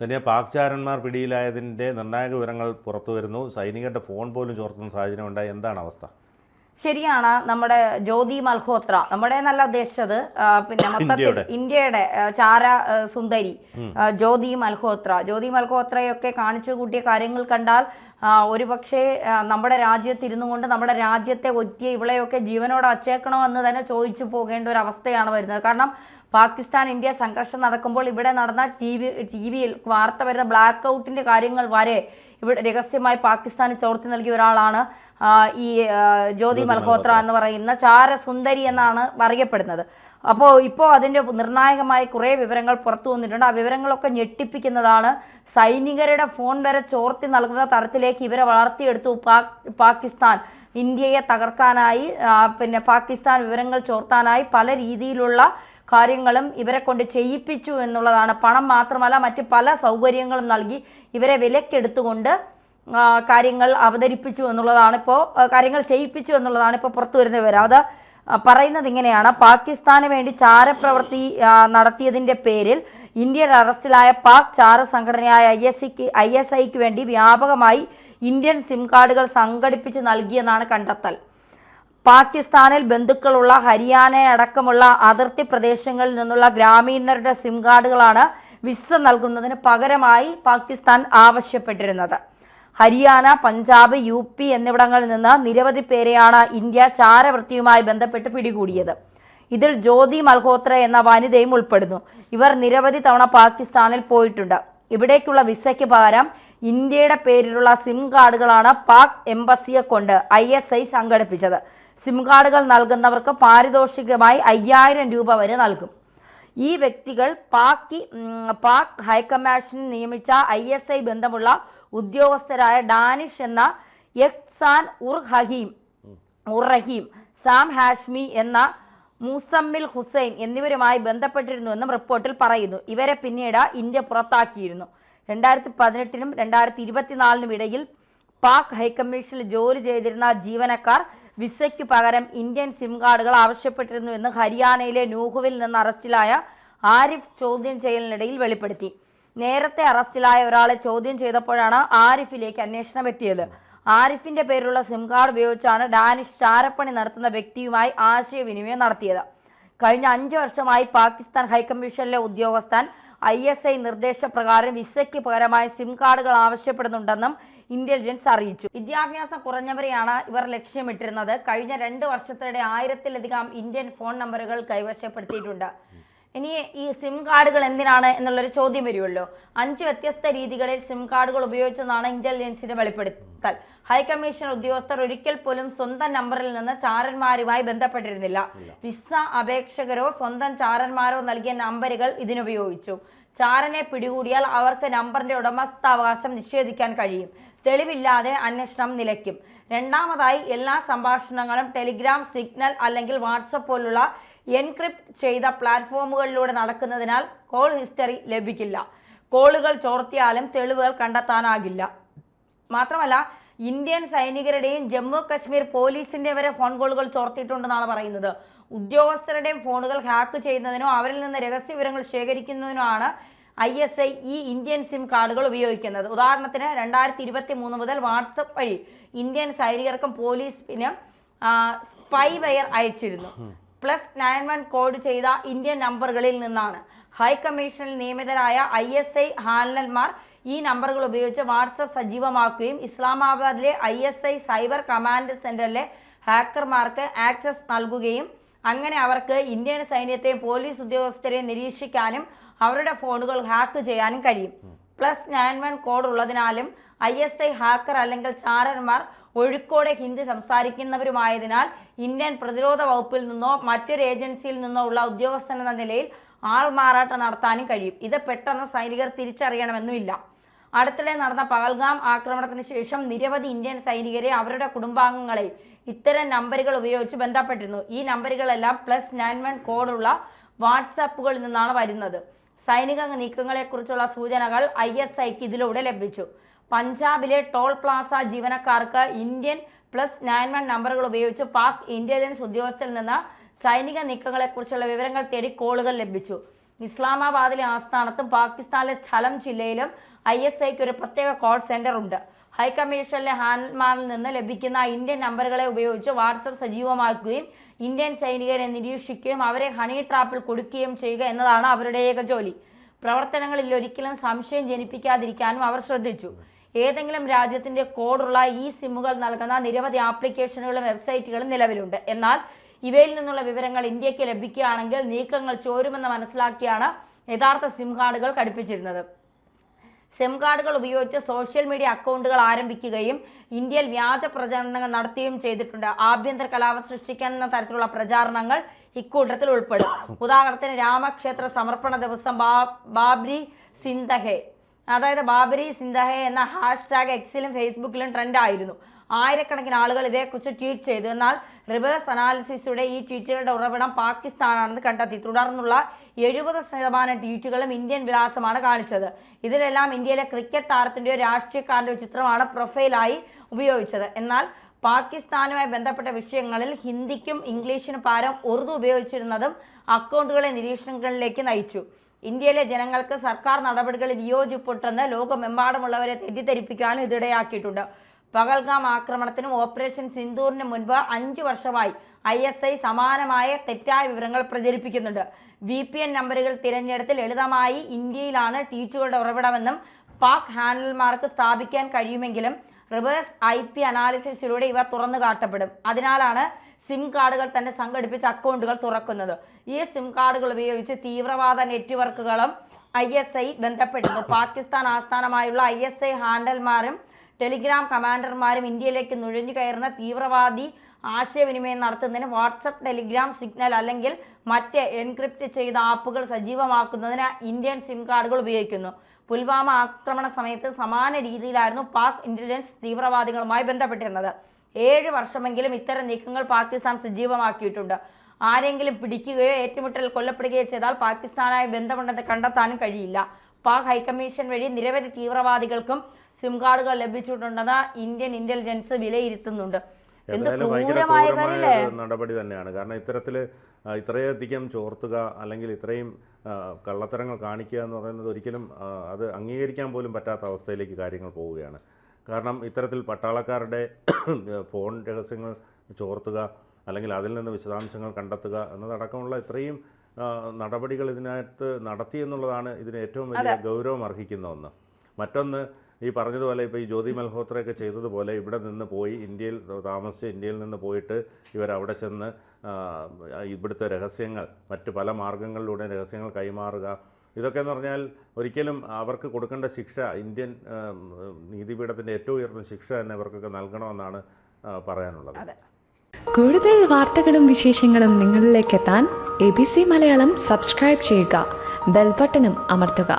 തന്നെ പാക് ചാരന്മാർ പിടിയിലായതിന്റെ നിർണായക വിവരങ്ങൾ പുറത്തു വരുന്നു. സൈനികരുടെ ഫോൺ പോലും ചോർത്തുന്ന സാഹചര്യം ഉണ്ടായി. എന്താണ് അവസ്ഥ? ശരിയാണ്. നമ്മുടെ ജ്യോതി മൽഹോത്ര നമ്മുടെ നല്ല ഉദ്ദേശിച്ചത് പിന്നെ മൊത്തത്തിൽ ഇന്ത്യയുടെ. ചാര സുന്ദരി ജ്യോതി മൽഹോത്ര. ജ്യോതി മൽഹോത്രയൊക്കെ കാണിച്ചു കൂട്ടിയ കാര്യങ്ങൾ കണ്ടാൽ ഒരു ഒരുപക്ഷേ നമ്മുടെ രാജ്യത്ത് ഇരുന്നു കൊണ്ട് നമ്മുടെ രാജ്യത്തെ ഒറ്റിയ ഇവളെയൊക്കെ ജീവനോടെ അച്ചേക്കണോ എന്ന് തന്നെ ചോദിച്ചു പോകേണ്ട ഒരു അവസ്ഥയാണ് വരുന്നത്. കാരണം പാകിസ്ഥാൻ ഇന്ത്യ സംഘർഷം നടക്കുമ്പോൾ ഇവിടെ നടന്ന ടി വി ടി വിയിൽ വാർത്ത വരുന്ന ബ്ലാക്ക് ഔട്ടിന്റെ കാര്യങ്ങൾ വരെ ഇവിടെ രഹസ്യമായി പാകിസ്ഥാന് ചോർത്തി നൽകിയ ഒരാളാണ് ഈ ജ്യോതി മൽഹോത്ര എന്ന് പറയുന്ന ചാരസുന്ദരി എന്നാണ് അറിയപ്പെടുന്നത്. അപ്പോൾ ഇപ്പോൾ അതിന്റെ നിർണായകമായ കുറേ വിവരങ്ങൾ പുറത്തു വന്നിട്ടുണ്ട്. ആ വിവരങ്ങളൊക്കെ ഞെട്ടിപ്പിക്കുന്നതാണ് സൈനികരുടെ ഫോൺ വരെ ചോർത്തി നൽകുന്ന തരത്തിലേക്ക് ഇവരെ വളർത്തിയെടുത്തു പാക് പാകിസ്ഥാൻ. ഇന്ത്യയെ തകർക്കാനായി പിന്നെ പാകിസ്ഥാൻ വിവരങ്ങൾ ചോർത്താനായി പല രീതിയിലുള്ള കാര്യങ്ങളും ഇവരെ കൊണ്ട് ചെയ്യിപ്പിച്ചു എന്നുള്ളതാണ്. പണം മാത്രമല്ല മറ്റ് പല സൗകര്യങ്ങളും നൽകി ഇവരെ വിലക്കെടുത്തുകൊണ്ട് കാര്യങ്ങൾ അവതരിപ്പിച്ചു എന്നുള്ളതാണ് ഇപ്പോൾ കാര്യങ്ങൾ ചെയ്യിപ്പിച്ചു എന്നുള്ളതാണ് ഇപ്പോൾ പുറത്തു വരുന്ന വിവരം. അത് പറയുന്നത് ഇങ്ങനെയാണ്. പാകിസ്ഥാന് വേണ്ടി ചാരപ്രവൃത്തി നടത്തിയതിന്റെ പേരിൽ ഇന്ത്യയിൽ അറസ്റ്റിലായ പാക് ചാര സംഘടനയായ ഐ എസ് സിക്ക് ഐ എസ് ഐക്ക് വേണ്ടി വ്യാപകമായി ഇന്ത്യൻ സിം കാർഡുകൾ സംഘടിപ്പിച്ച് നൽകിയെന്നാണ് കണ്ടെത്തൽ. പാകിസ്ഥാനിൽ ബന്ധുക്കളുള്ള ഹരിയാന അടക്കമുള്ള അതിർത്തി പ്രദേശങ്ങളിൽ നിന്നുള്ള ഗ്രാമീണരുടെ സിം കാർഡുകളാണ് വിസ നൽകുന്നതിന് പകരമായി പാകിസ്ഥാൻ ആവശ്യപ്പെട്ടിരുന്നത്. ഹരിയാന പഞ്ചാബ് യു പി എന്നിവിടങ്ങളിൽ നിന്ന് നിരവധി പേരെയാണ് ഇന്ത്യ ചാരവൃത്തിയുമായി ബന്ധപ്പെട്ട് പിടികൂടിയത്. ഇതിൽ ജ്യോതി മൽഹോത്ര എന്ന വനിതയും ഉൾപ്പെടുന്നു. ഇവർ നിരവധി തവണ പാകിസ്ഥാനിൽ പോയിട്ടുണ്ട്. ഇവിടേക്കുള്ള വിസയ്ക്ക് പകരം ഇന്ത്യയുടെ പേരിലുള്ള സിം കാർഡുകളാണ് പാക് എംബസിയെ കൊണ്ട് ഐ സംഘടിപ്പിച്ചത്. സിം കാർഡുകൾ നൽകുന്നവർക്ക് പാരിതോഷികമായി അയ്യായിരം രൂപ വരെ നൽകും. ഈ വ്യക്തികൾ പാക്കി പാക് ഹൈക്കമ്മീഷൻ നിയമിച്ച ഐ എസ് ഐ ബന്ധമുള്ള ഉദ്യോഗസ്ഥരായ ഡാനിഷ് എന്ന യക്സാൻ ഉർ ഹഹീം ഉർ റഹീം സാം ഹാഷ്മി എന്ന മുസമ്മിൽ ഹുസൈൻ എന്നിവരുമായി ബന്ധപ്പെട്ടിരുന്നുവെന്നും റിപ്പോർട്ടിൽ പറയുന്നു. ഇവരെ പിന്നീട് ഇന്ത്യ പുറത്താക്കിയിരുന്നു. രണ്ടായിരത്തി പതിനെട്ടിനും രണ്ടായിരത്തി ഇരുപത്തിനാലിനും ഇടയിൽ പാക് ഹൈക്കമ്മീഷനിൽ ജോലി ചെയ്തിരുന്ന ജീവനക്കാർ വിസയ്ക്ക് പകരം ഇന്ത്യൻ സിം കാർഡുകൾ ആവശ്യപ്പെട്ടിരുന്നുവെന്ന് ഹരിയാനയിലെ നൂഹുവിൽ നിന്ന് അറസ്റ്റിലായ ആരിഫ് ചോദ്യം ചെയ്യലിനിടയിൽ വെളിപ്പെടുത്തി. നേരത്തെ അറസ്റ്റിലായ ഒരാളെ ചോദ്യം ചെയ്തപ്പോഴാണ് ആരിഫിലേക്ക് അന്വേഷണം എത്തിയത്. ആരിഫിന്റെ പേരിലുള്ള സിം കാർഡ് ഉപയോഗിച്ചാണ് ഡാനിഷ് ചാരപ്പണി നടത്തുന്ന വ്യക്തിയുമായി ആശയവിനിമയം നടത്തിയത്. കഴിഞ്ഞ അഞ്ച് വർഷമായി പാകിസ്ഥാൻ ഹൈക്കമ്മീഷനിലെ ഉദ്യോഗസ്ഥൻ ഐ എസ് ഐ നിർദ്ദേശപ്രകാരം വിസയ്ക്ക് പകരമായി സിം കാർഡുകൾ ആവശ്യപ്പെടുന്നുണ്ടെന്നും ഇന്റലിജൻസ് അറിയിച്ചു. വിദ്യാഭ്യാസം കുറഞ്ഞവരെയാണ് ഇവർ ലക്ഷ്യമിട്ടിരുന്നത്. കഴിഞ്ഞ രണ്ട് വർഷത്തിനിടെ ആയിരത്തിലധികം ഇന്ത്യൻ ഫോൺ നമ്പറുകൾ കൈവശപ്പെടുത്തിയിട്ടുണ്ട്. ഇനി ഈ സിം കാർഡുകൾ എന്തിനാണ് എന്നുള്ളൊരു ചോദ്യം വരുമല്ലോ. അഞ്ച് വ്യത്യസ്ത രീതികളിൽ സിം കാർഡുകൾ ഉപയോഗിച്ചെന്നാണ് ഇന്റലിജൻസിന്റെ വെളിപ്പെടുത്തൽ. ഹൈക്കമ്മീഷൻ ഉദ്യോഗസ്ഥർ ഒരിക്കൽ പോലും സ്വന്തം നമ്പറിൽ നിന്ന് ചാരന്മാരുമായി ബന്ധപ്പെട്ടിരുന്നില്ല. വിസ അപേക്ഷകരോ സ്വന്തം ചാരന്മാരോ നൽകിയ നമ്പറുകൾ ഇതിനുപയോഗിച്ചു. ചാരനെ പിടികൂടിയാൽ അവർക്ക് നമ്പറിന്റെ ഉടമസ്ഥാവകാശം നിഷേധിക്കാൻ കഴിയും. തെളിവില്ലാതെ അന്വേഷണം നിലയ്ക്കും. രണ്ടാമതായി എല്ലാ സംഭാഷണങ്ങളും ടെലിഗ്രാം സിഗ്നൽ അല്ലെങ്കിൽ വാട്സപ്പ് പോലുള്ള എൻക്രിപ്റ്റ് ചെയ്ത പ്ലാറ്റ്ഫോമുകളിലൂടെ നടക്കുന്നതിനാൽ കോൾ ഹിസ്റ്ററി ലഭിക്കില്ല. കോളുകൾ ചോർത്തിയാലും തെളിവുകൾ കണ്ടെത്താനാകില്ല. മാത്രമല്ല ഇന്ത്യൻ സൈനികരുടെയും ജമ്മു കശ്മീർ പോലീസിന്റെ വരെ ഫോൺ കോളുകൾ ചോർത്തിയിട്ടുണ്ടെന്നാണ് പറയുന്നത്. ഉദ്യോഗസ്ഥരുടെയും ഫോണുകൾ ഹാക്ക് ചെയ്യുന്നതിനോ അവരിൽ നിന്ന് രഹസ്യ വിവരങ്ങൾ ശേഖരിക്കുന്നതിനോ ആണ് ഐ എസ് ഐ ഈ ഇന്ത്യൻ സിം കാർഡുകൾ ഉപയോഗിക്കുന്നത്. ഉദാഹരണത്തിന് രണ്ടായിരത്തി ഇരുപത്തി മൂന്ന് മുതൽ വാട്സപ്പ് വഴി ഇന്ത്യൻ സൈനികർക്കും പോലീസിനും സ്പൈവെയർ അയച്ചിരുന്നു. പ്ലസ് നയൻ വൺ കോഡ് ചെയ്ത ഇന്ത്യൻ നമ്പറുകളിൽ നിന്നാണ്. ഹൈക്കമ്മീഷനിൽ നിയമിതരായ ഐ എസ് ഐ ഹാൻഡലർമാർ ഈ നമ്പറുകൾ ഉപയോഗിച്ച് വാട്സപ്പ് സജീവമാക്കുകയും ഇസ്ലാമാബാദിലെ I S I cyber command സെന്ററിലെ ഹാക്കർമാർക്ക് ആക്സസ് നൽകുകയും അങ്ങനെ അവർക്ക് ഇന്ത്യൻ സൈന്യത്തെയും പോലീസ് ഉദ്യോഗസ്ഥരെയും നിരീക്ഷിക്കാനും അവരുടെ ഫോണുകൾ ഹാക്ക് ചെയ്യാനും കഴിയും. പ്ലസ് നയൻ വൺ കോഡ് ഉള്ളതിനാലും ഐ എസ് ഐ ഹാക്കർ അല്ലെങ്കിൽ ചാരന്മാർ ഒഴുക്കോടെ ഹിന്ദി സംസാരിക്കുന്നവരുമായതിനാൽ ഇന്ത്യൻ പ്രതിരോധ വകുപ്പിൽ നിന്നോ മറ്റൊരു ഏജൻസിയിൽ നിന്നോ ഉള്ള ഉദ്യോഗസ്ഥൻ എന്ന നിലയിൽ ആൾമാറാട്ടം നടത്താനും കഴിയും. ഇത് പെട്ടെന്ന് സൈനികർ തിരിച്ചറിയണമെന്നുമില്ല. അടുത്തിടെ നടന്ന പഹൽഗാം ആക്രമണത്തിന് ശേഷം നിരവധി ഇന്ത്യൻ സൈനികരെ അവരുടെ കുടുംബാംഗങ്ങളെ ഇത്തരം നമ്പറുകൾ ഉപയോഗിച്ച് ബന്ധപ്പെട്ടിരുന്നു. ഈ നമ്പറുകളെല്ലാം പ്ലസ് നയൻ വൺ കോഡുള്ള വാട്സാപ്പുകളിൽ നിന്നാണ് വരുന്നത്. സൈനിക നീക്കങ്ങളെക്കുറിച്ചുള്ള സൂചനകൾ ഐ എസ് ഐക്ക് ഇതിലൂടെ ലഭിച്ചു. പഞ്ചാബിലെ ടോൾ പ്ലാസ ജീവനക്കാർക്ക് ഇന്ത്യൻ പ്ലസ് നയൻ വൺ നമ്പറുകൾ ഉപയോഗിച്ച് പാക് ഇന്റലിജൻസ് ഉദ്യോഗസ്ഥരിൽ നിന്ന് സൈനിക നീക്കങ്ങളെക്കുറിച്ചുള്ള വിവരങ്ങൾ തേടി കോളുകൾ ലഭിച്ചു. ഇസ്ലാമാബാദിലെ ആസ്ഥാനത്തും പാകിസ്ഥാനിലെ ഝലം ജില്ലയിലും ഐ എസ് ഐക്ക് ഒരു പ്രത്യേക കോൾ സെന്റർ ഉണ്ട്. ഹൈക്കമ്മീഷനിലെ ഹാൻഡ്മാനിൽ നിന്ന് ലഭിക്കുന്ന ഇന്ത്യൻ നമ്പറുകളെ ഉപയോഗിച്ച് വാട്സപ്പ് സജീവമാക്കുകയും ഇന്ത്യൻ സൈനികരെ നിരീക്ഷിക്കുകയും അവരെ ഹണി ട്രാപ്പിൽ കൊടുക്കുകയും ചെയ്യുക എന്നതാണ് അവരുടെ ഏക ജോലി. പ്രവർത്തനങ്ങളിൽ ഒരിക്കലും സംശയം ജനിപ്പിക്കാതിരിക്കാനും അവർ ശ്രദ്ധിച്ചു. ഏതെങ്കിലും രാജ്യത്തിന്റെ കോഡുള്ള ഈ സിമ്മുകൾ നൽകുന്ന നിരവധി ആപ്ലിക്കേഷനുകളും വെബ്സൈറ്റുകളും നിലവിലുണ്ട്. എന്നാൽ ഇവയിൽ നിന്നുള്ള വിവരങ്ങൾ ഇന്ത്യയ്ക്ക് ലഭിക്കുകയാണെങ്കിൽ നീക്കങ്ങൾ ചോരുമെന്ന് മനസ്സിലാക്കിയാണ് യഥാർത്ഥ സിം കാർഡുകൾ ഘടിപ്പിച്ചിരുന്നത്. സിം കാർഡുകൾ ഉപയോഗിച്ച് സോഷ്യൽ മീഡിയ അക്കൗണ്ടുകൾ ആരംഭിക്കുകയും ഇന്ത്യയിൽ വ്യാജ പ്രചരണങ്ങൾ നടത്തുകയും ചെയ്തിട്ടുണ്ട്. ആഭ്യന്തര കലാപം സൃഷ്ടിക്കുന്ന തരത്തിലുള്ള പ്രചാരണങ്ങൾ ഇക്കൂട്ടത്തിൽ ഉൾപ്പെടും. ഉദാഹരണത്തിന് രാമക്ഷേത്ര സമർപ്പണ ദിവസം ബാബ്രി സിന്ദഹെ. അതായത് ബാബരി സിന്ദഹെ എന്ന ഹാഷ്ടാഗ് എക്സിലും ഫേസ്ബുക്കിലും ട്രെൻഡ് ആയിരുന്നു. ആയിരക്കണക്കിന് ആളുകൾ ഇതേക്കുറിച്ച് ട്വീറ്റ് ചെയ്തു. എന്നാൽ റിവേഴ്സ് അനാലിസിസിയുടെ ഈ ട്വീറ്റുകളുടെ ഉറവിടം പാകിസ്ഥാനാണെന്ന് കണ്ടെത്തി. തുടർന്നുള്ള എഴുപത് ശതമാനം ട്വീറ്റുകളും ഇന്ത്യൻ വിലാസമാണ് കാണിച്ചത്. ഇതിലെല്ലാം ഇന്ത്യയിലെ ക്രിക്കറ്റ് താരത്തിന്റെയോ രാഷ്ട്രീയക്കാരന്റെയോ ചിത്രമാണ് പ്രൊഫൈലായി ഉപയോഗിച്ചത്. എന്നാൽ പാകിസ്ഥാനുമായി ബന്ധപ്പെട്ട വിഷയങ്ങളിൽ ഹിന്ദിക്കും ഇംഗ്ലീഷിനും പകരം ഉറുദു ഉപയോഗിച്ചിരുന്നതും അക്കൗണ്ടുകളെ നിരീക്ഷണങ്ങളിലേക്ക് നയിച്ചു. ഇന്ത്യയിലെ ജനങ്ങൾക്ക് സർക്കാർ നടപടികളിൽ വിയോജിപ്പുണ്ടെന്ന് ലോകമെമ്പാടുമുള്ളവരെ തെറ്റിദ്ധരിപ്പിക്കാനും ഇതിടയാക്കിയിട്ടുണ്ട്. പകൽഗാം ആക്രമണത്തിനും ഓപ്പറേഷൻ സിന്ദൂറിനും മുൻപ് അഞ്ച് വർഷമായി ഐ എസ് ഐ സമാനമായ തെറ്റായ വിവരങ്ങൾ പ്രചരിപ്പിക്കുന്നുണ്ട്. വി പി എൻ നമ്പറുകൾ തിരഞ്ഞെടുത്ത് ലളിതമായി ഇന്ത്യയിലാണ് ട്വീറ്റുകളുടെ ഉറവിടമെന്നും പാക് ഹാൻഡൽമാർക്ക് സ്ഥാപിക്കാൻ കഴിയുമെങ്കിലും റിവേഴ്സ് ഐ പി അനാലിസിസിലൂടെ ഇവ തുറന്നു കാട്ടപ്പെടും. അതിനാലാണ് സിം കാർഡുകൾ തന്നെ സംഘടിപ്പിച്ച അക്കൗണ്ടുകൾ തുറക്കുന്നത്. ഈ സിം കാർഡുകൾ ഉപയോഗിച്ച് തീവ്രവാദ നെറ്റ്വർക്കുകളും ഐ എസ് ഐ ബന്ധപ്പെടുന്നു പാകിസ്ഥാൻ ആസ്ഥാനമായുള്ള ഐ എസ് ഐ ഹാൻഡൽമാരും ടെലിഗ്രാം കമാൻഡർമാരും ഇന്ത്യയിലേക്ക് നുഴഞ്ഞു കയറുന്ന തീവ്രവാദി ആശയവിനിമയം നടത്തുന്നതിന് വാട്സപ്പ് ടെലിഗ്രാം സിഗ്നൽ അല്ലെങ്കിൽ മറ്റ് എൻക്രിപ്റ്റ് ചെയ്ത ആപ്പുകൾ സജീവമാക്കുന്നതിന് ഇന്ത്യൻ സിം കാർഡുകൾ ഉപയോഗിക്കുന്നു. പുൽവാമ ആക്രമണ സമയത്ത് സമാന രീതിയിലായിരുന്നു പാക് ഇന്റലിജൻസ് തീവ്രവാദികളുമായി ബന്ധപ്പെട്ടിരുന്നത്. ഏഴ് വർഷമെങ്കിലും ഇത്തരം നീക്കങ്ങൾ പാകിസ്ഥാൻ സജീവമാക്കിയിട്ടുണ്ട്. ആരെങ്കിലും പിടിക്കുകയോ ഏറ്റുമുട്ടൽ കൊല്ലപ്പെടുകയോ ചെയ്താൽ പാകിസ്ഥാനായി ബന്ധമുണ്ടെന്ന് കണ്ടെത്താനും കഴിയില്ല. പാക് ഹൈക്കമ്മീഷൻ വഴി നിരവധി തീവ്രവാദികൾക്കും സിം കാർഡുകൾ ലഭിച്ചിട്ടുണ്ടെന്ന് ഇന്ത്യൻ ഇന്റലിജൻസ് വിലയിരുത്തുന്നുണ്ട്. നടപടി തന്നെയാണ്. കാരണം ഇത്തരത്തിൽ ഇത്രയധികം ചോർത്തുക അല്ലെങ്കിൽ ഇത്രയും കള്ളത്തരങ്ങൾ കാണിക്കുക എന്ന് പറയുന്നത് ഒരിക്കലും അത് അംഗീകരിക്കാൻ പോലും പറ്റാത്ത അവസ്ഥയിലേക്ക് കാര്യങ്ങൾ പോവുകയാണ്. കാരണം ഇത്തരത്തിൽ പട്ടാളക്കാരുടെ ഫോൺ രഹസ്യങ്ങൾ ചോർത്തുക അല്ലെങ്കിൽ അതിൽ നിന്ന് വിശദാംശങ്ങൾ കണ്ടെത്തുക എന്നതടക്കമുള്ള ഇത്രയും നടപടികൾ ഇതിനകത്ത് നടത്തി എന്നുള്ളതാണ് ഇതിന് ഏറ്റവും വലിയ ഗൗരവം അർഹിക്കുന്ന ഒന്ന്. മറ്റൊന്ന് ഈ പറഞ്ഞതുപോലെ ഇപ്പോൾ ഈ ജ്യോതി മൽഹോത്രയൊക്കെ ചെയ്തതുപോലെ ഇവിടെ നിന്ന് പോയി ഇന്ത്യയിൽ താമസിച്ച് ഇന്ത്യയിൽ നിന്ന് പോയിട്ട് ഇവരവിടെ ചെന്ന് ഇവിടുത്തെ രഹസ്യങ്ങൾ മറ്റ് പല മാർഗങ്ങളിലൂടെ രഹസ്യങ്ങൾ കൈമാറുക. ഇതൊക്കെ എന്ന് പറഞ്ഞാൽ ഒരിക്കലും അവർക്ക് കൊടുക്കേണ്ട ശിക്ഷ ഇന്ത്യൻ നീതിപീഠത്തിന്റെ ഏറ്റവും ഉയർന്ന ശിക്ഷ തന്നെ ഇവർക്കൊക്കെ നൽകണമെന്നാണ് പറയാനുള്ളത്. കൂടുതൽ വാർത്തകളും വിശേഷങ്ങളും നിങ്ങളിലേക്ക് എത്താൻ A B C Malayalam subscribe ചെയ്യുക. ബെൽബട്ടനും അമർത്തുക.